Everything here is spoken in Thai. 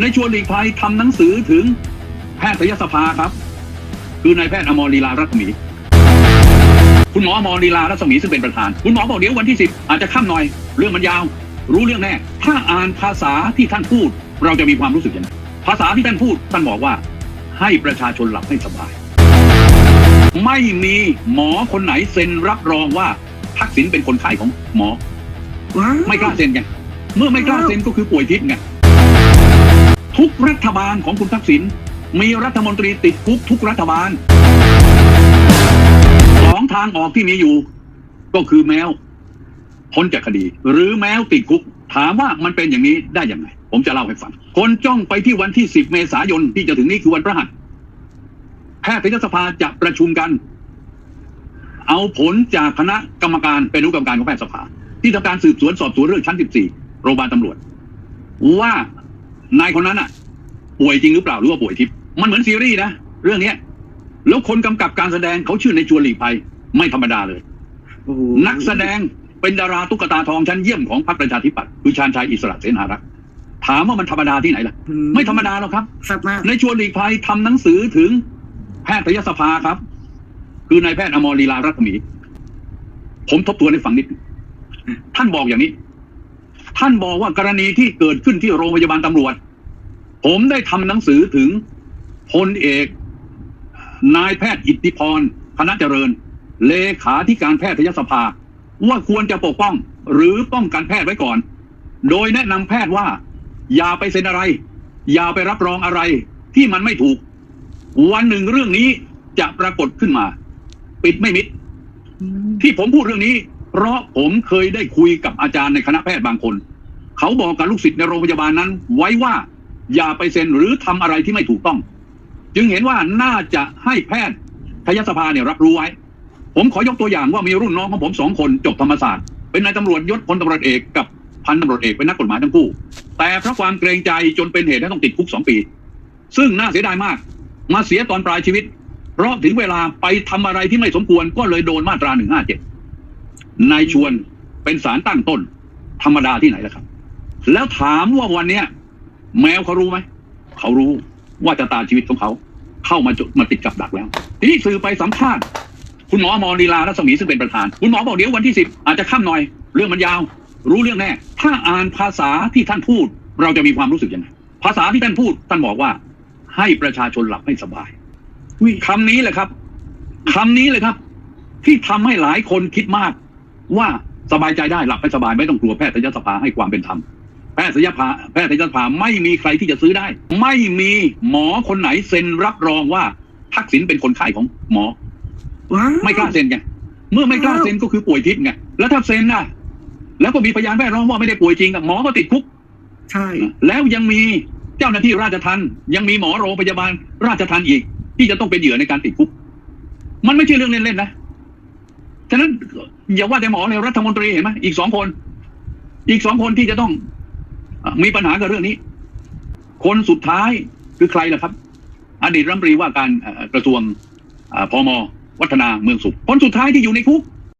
ในชวนหลีกภัยทำหนังสือถึงแพทยสภาครับ คือนายแพทย์อมรลีลารัศมี คุณหมออมรลีลารัศมีซึ่งเป็นประธาน คุณหมอบอกเดี๋ยววันที่สิบอาจจะค่ำหน่อย เรื่องมันยาว รู้เรื่องแน่ ถ้าอ่านภาษาที่ท่านพูด เราจะมีความรู้สึกยังไงภาษาที่ท่านพูดท่านบอกว่า ให้ประชาชนหลับให้สบาย ไม่มีหมอคนไหนเซ็นรับรองว่าทักษิณเป็นคนไข้ของหมอ ไม่กล้าเซ็นไงเมื่อไม่กล้าเซ็นก็คือป่วยทิพย์ไง ทุกรัฐบาลของคุณทักษิณมีรัฐมนตรีติดคุกทุกรัฐบาลสองทางออกที่มีอยู่ ก็คือแมวพ้นจากคดี หรือแมวติดคุก ถามว่ามันเป็นอย่างนี้ได้ยังไง ผมจะเล่าให้ฟัง คนจ้องไปที่วันที่ 10 เมษายนที่จะถึงนี้คือวันพฤหัสแพทยสภาจะประชุมกัน เอาผลจากคณะกรรมการเป็นอนุกรรมการของแพทยสภา ที่ทำการสืบสวนสอบสวนเรื่องชั้น 14 โรงพยาบาลตำรวจ ว่า นายคนนั้นอะ ป่วยจริงหรือเปล่าหรือว่าป่วยทิพย์มันเหมือนซีรีส์นะเรื่องเนี้ย แล้วคนกำกับการแสดงเขาชื่อในจวนหลีกภัยไม่ธรรมดาเลยโอ้โหนักแสดงเป็นดาราตุ๊กตาทองชั้นเยี่ยมของพรรคประชาธิปัตย์คือชาญชัยอิสระเสนารักษ์ถามว่ามันธรรมดาที่ไหนล่ะอืไม่ธรรมดาหรอกครับแซ่บมากในชวนหลีกภัยทำหนังสือถึงแพทยสภาครับ คือนายแพทย์อมรลีลารัศมี ผมทบทวนให้ฟังนิดหนึ่งท่านบอกอย่างนี้ ท่านบอกว่ากรณีที่เกิดขึ้นที่โรงพยาบาลตำรวจ ผมได้ทำหนังสือถึงพลเอก นายแพทย์อิทธิพรคณะเจริญ เลขาธิการแพทยสภา ว่าควรจะปกป้องหรือป้องกันแพทย์ไว้ก่อน โดยแนะนำแพทย์ว่า อย่าไปเซ็นอะไร อย่าไปรับรองอะไรที่มันไม่ถูก วันหนึ่งเรื่องนี้จะปรากฏขึ้นมา ปิดไม่มิด ที่ผมพูดเรื่องนี้ เพราะผมเคยได้คุยกับอาจารย์ในคณะแพทย์บางคน เขาบอกกับลูกศิษย์ในโรงพยาบาลนั้น ไว้ว่าอย่าไปเซ็นหรือทำอะไรที่ไม่ถูกต้อง จึงเห็นว่าน่าจะให้แพทย์ทยสภาเนี่ยรับรู้ไว้ ผมขอยกตัวอย่างว่ามีรุ่นน้องของผมสองคนจบธรรมศาสตร์ เป็นนายตำรวจยศพลตำรวจเอกกับพันตำรวจเอกเป็นนักกฎหมายทั้งคู่ แต่เพราะความเกรงใจจนเป็นเหตุให้ต้องติดคุกสองปี ซึ่งน่าเสียดายมาก มาเสียตอนปลายชีวิต เพราะถึงเวลาไปทำอะไรที่ไม่สมควรก็เลยโดนมาตราหนึ่งห้าเจ็ด นายชวนเป็นสารตั้งต้น ธรรมดาที่ไหนล่ะครับ แล้วถามว่าวันเนี้ย แมวเขารู้ไหมเขารู้ว่าจะตาชีวิตของเขา เข้ามาจุดมาติดกับดักแล้ว ทีนี้สื่อไปสัมภาษณ์คุณหมออมรลีลารัศมีซึ่งเป็นประธาน คุณหมอบอกเดี๋ยววันที่สิบอาจจะค่ำหน่อย เรื่องมันยาว รู้เรื่องแน่ ถ้าอ่านภาษาที่ท่านพูด เราจะมีความรู้สึกยังไงภาษาที่ท่านพูดท่านบอกว่า ให้ประชาชนหลับให้สบายอุ้ยคำนี้แหละครับคำนี้เลยครับ ที่ทำให้หลายคนคิดมาก ว่าสบายใจได้หลับให้สบายไม่ต้องกลัวแพทยสภาให้ความเป็นธรรมแพทยสภาแพทยสภาไม่มีใครที่จะซื้อได้ ไม่มีหมอคนไหนเซ็นรับรองว่าทักษิณเป็นคนไข้ของหมอว้าวไม่กล้าเซ็นไงเมื่อไม่กล้าเซ็นก็คือป่วยทิพย์ไงแล้วถ้าเซ็นน่ะ แล้วก็มีพยานแวดล้อมว่าไม่ได้ป่วยจริงอะหมอก็ติดคุก ใช่ แล้วยังมีเจ้าหน้าที่ราชทัณฑ์ยังมีหมอโรงพยาบาลราชทัณฑ์อีก ที่จะต้องเป็นเหยื่อในการติดคุก มันไม่ใช่เรื่องเล่นๆนะ ฉะนั้นอย่าว่าแต่หมอเลยรัฐมนตรีเห็นไหมอีกสองคน อีกสองคนที่จะต้องมีปัญหากับเรื่องนี้ คนสุดท้ายคือใครล่ะครับ อดีตรัฐมนตรีว่าการกระทรวงอ่อพมวัฒนาเมืองสุขคนสุดท้ายที่อยู่ในคุก